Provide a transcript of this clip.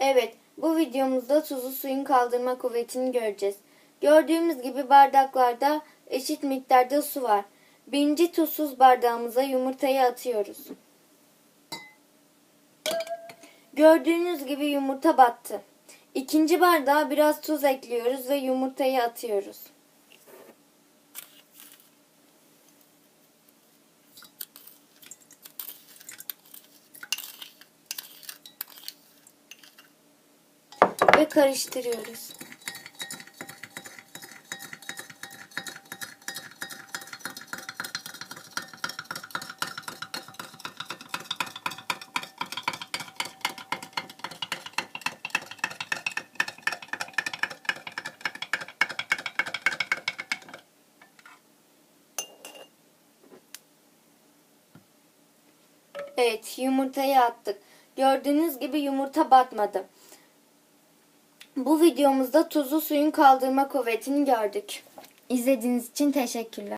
Evet, bu videomuzda tuzlu suyun kaldırma kuvvetini göreceğiz. Gördüğümüz gibi bardaklarda eşit miktarda su var. Birinci tuzsuz bardağımıza yumurtayı atıyoruz. Gördüğünüz gibi yumurta battı. İkinci bardağa biraz tuz ekliyoruz ve yumurtayı atıyoruz. Ve karıştırıyoruz. Evet, yumurtayı attık. Gördüğünüz gibi yumurta batmadı. Bu videomuzda tuzlu suyun kaldırma kuvvetini gördük. İzlediğiniz için teşekkürler.